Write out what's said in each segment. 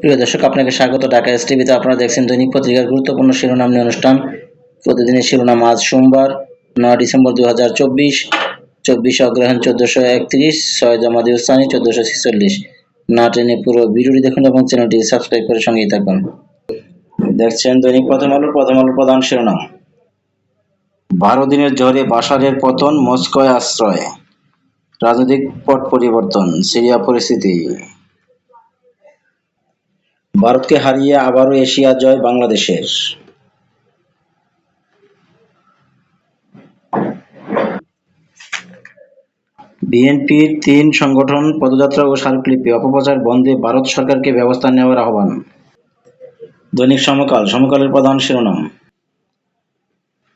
প্রিয় দর্শক, আপনাকে স্বাগত। ঢাকা এস টিভিতে আপনারা দেখছেন দৈনিক পত্রিকার গুরুত্বপূর্ণ শিরোনাম নিয়ে অনুষ্ঠান। প্রতিদিনের শিরোনাম আজ সোমবার, নয় ডিসেম্বর দু হাজার চব্বিশ। চব্বিশে অগ্রহায়ণ চোদ্দশো একত্রিশ, ছয় জামাদি চোদ্দশো ছেচল্লিশ। না টেনে পুরো ভিডিওটি দেখুন এবং চ্যানেলটি সাবস্ক্রাইব করে সঙ্গেই থাকুন। দেখছেন দৈনিক প্রথম আলো প্রথম আলোর প্রধান শিরোনাম। বারো দিনের ঝড়ে বাশারের পতন, মস্কোয় আশ্রয়। রাজনৈতিক পট পরিবর্তন, সিরিয়া পরিস্থিতি। ভারতকে হারিয়ে আবারও এশিয়া জয় বাংলাদেশের। বিএনপির তিন সংগঠন, পদযাত্রা ও স্মারকলিপি, অপপ্রচার বন্ধে ভারত সরকারকে ব্যবস্থা নেওয়ার আহ্বান। দৈনিক সমকাল, সমকালের প্রধান শিরোনাম।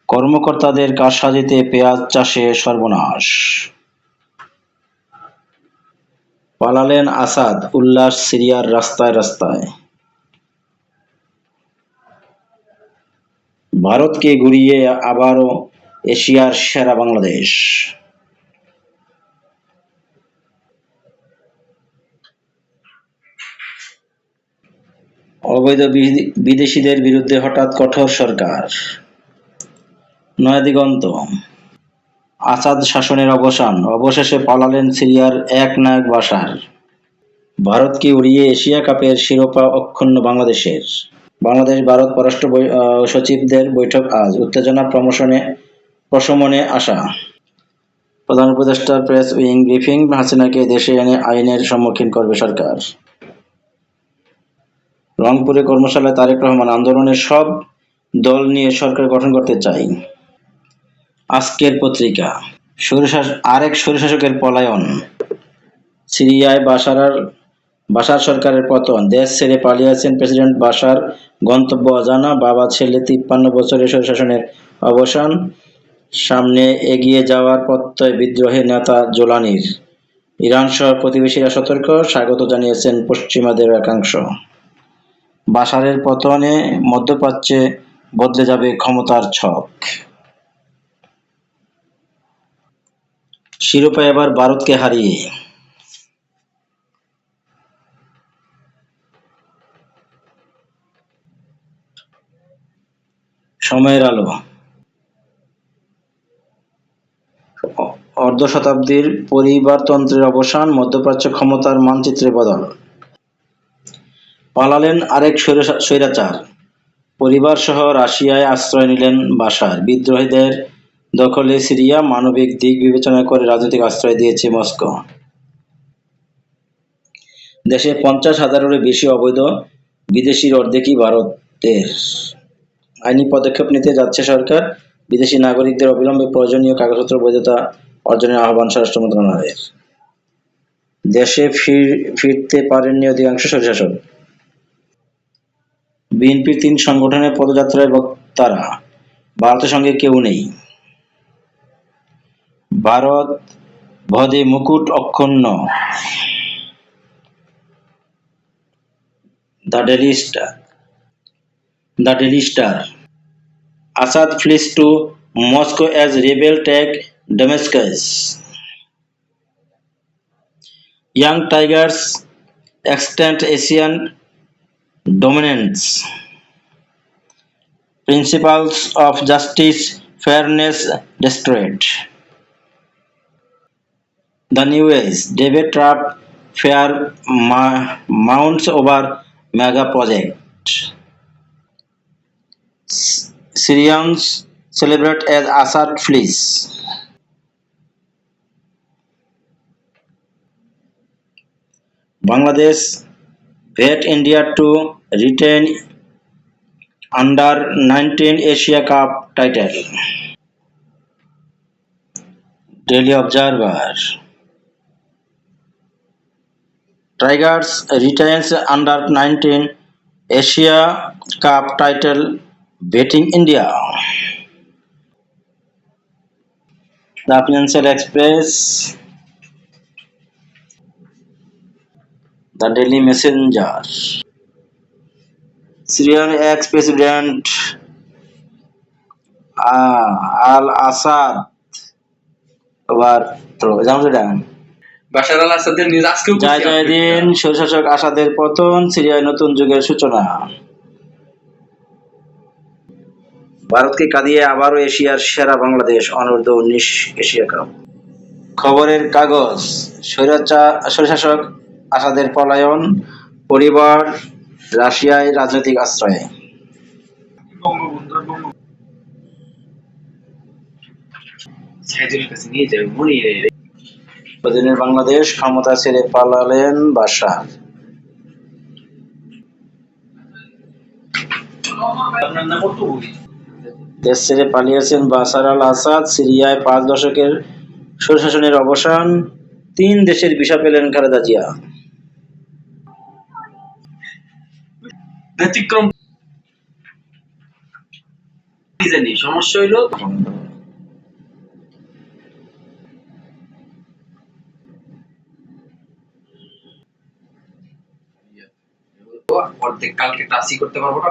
কর্মকর্তাদের কারসাজিতে পেঁয়াজ চাষে সর্বনাশ। পালালেন আসাদ, উল্লাস সিরিয়ার রাস্তায় রাস্তায়। ভারতকে ঘুরিয়ে আবারও এশিয়ার সেরা বাংলাদেশ। অবৈধ বিধি- বিদেশিদের বিরুদ্ধে হঠাৎ কঠোর সরকার। নয়াদিগন্ত। আসাদ শাসনের অবসান। অবশেষে পালালেন সিরিয়ার এক নায়ক বাসার। ভারতকে উড়িয়ে এশিয়া কাপের শিরোপা অক্ষুণ্ণ বাংলাদেশের। বাংলাদেশ ভারত পররাষ্ট্র সচিবদের বৈঠক আজ। উত্তেজনা প্রমোশনে প্রশমনে আসা প্রধান উপদেষ্টার প্রেস উইং ব্রিফিং, হাসিনাকে দেশে এনে আইনের সম্মুখীন করবে সরকার। রংপুরে কর্মশালায় তারেক রহমান আন্দোলনের সব দল নিয়ে সরকার গঠন করতে চাই। আজকের পত্রিকা। স্বৈরশাস আরেক স্বৈরশাসকের পলায়ন। সিরিয়ায় বাশারার বাশার সরকারের পতন। দেশ ছেড়ে পালিয়েছেন প্রেসিডেন্ট বাশার গন্তব্য অজানা। বাবা, ছেলে, তিপ্পান্ন বছরের স্বৈরশাসনের অবসান। সামনে এগিয়ে যাওয়ার প্রত্যয় বিদ্রোহী নেতা জোলানির। ইরান সহ প্রতিবেশীরা সতর্ক, স্বাগত জানিয়েছেন পশ্চিমাদের একাংশ। বাশারের পতনে মধ্যপ্রাচ্যে বদলে যাবে ক্ষমতার ছক। শিরোপা এবার ভারতকে হারিয়ে। সময়ের আলো। অর্ধ শতাব্দীর পরিবারতন্ত্রের অবসান, মধ্যপ্রাচ্য ক্ষমতার মানচিত্রে বদল। পালালেন আরেক স্বৈরা- স্বৈরাচার। পরিবার সহ রাশিয়ায় আশ্রয় নিলেন বাশার। বিদ্রোহীদের দখলে সিরিয়া মানবিক দিক বিবেচনা করে রাজনৈতিক আশ্রয় দিয়েছে মস্কো। দেশে পঞ্চাশ হাজারেরও বেশি অবৈধ বিদেশির অর্ধেকই ভারতের। আইনি পদক্ষেপ নিতে যাচ্ছে সরকার। বিদেশি নাগরিকদের অবিলম্বে প্রয়োজনীয় কাগজপত্র, বৈধতা অর্জনের আহ্বান স্বরাষ্ট্র মন্ত্রণালয়ের। দেশে ফির- ফিরতে পারেননি অধিকাংশ স্বৈরশাসক বিএনপির তিন সংগঠনের পদযাত্রায় বক্তারা, ভারতের সঙ্গে কেউ নেই। ভারত ভদে মুকুট অক্ষুণ্ণ। The Daily Star, the Daily Star. Assad flees to Moscow as rebels take Damascus. Young Tigers extend Asian dominance. Principles of justice, fairness destroyed. The new age, David Trapp fair mounts over mega project. Syrians celebrate as Assad flees. Bangladesh bet India to retain under 19 Asia Cup title. Daily Observer. Tigers retains under 19 Asia Cup title The Financial Express. The Daily Messenger. Syrian ex-president uh, Al Assad overthrow. জানো সেটা বাশার আল আসাদের news আজকেও জয় জয় দিন স্বৈরশাসক আসাদের পতন সিরিয়ায় নতুন যুগের সূচনা ভারতকে কাঁদিয়ে আবারও এশিয়ার সেরা বাংলাদেশ অনূর্ধ্ব উনিশ এশিয়া কাপ। খবরের কাগজ স্বৈরাচা- স্বৈরশাসক আসাদের পলায়ন পরিবার রাশিয়ায় রাজনৈতিক আশ্রয়ে। প্রতিদিনের বাংলাদেশ ক্ষমতা ছেড়ে পালালেন বাসা। আপনার নাম দেশ ছেড়ে পালিয়েছেন বাসার আল আসাদ, সিরিয়ায় পাঁচ দশকের স্বৈরশাসনের অবসান, তিন দেশের ভিসা পেলেন খালেদা জিয়া। ব্যতিক্রম সমস্যা হইল অর্ধেক কালকে টাসি করতে পারব না।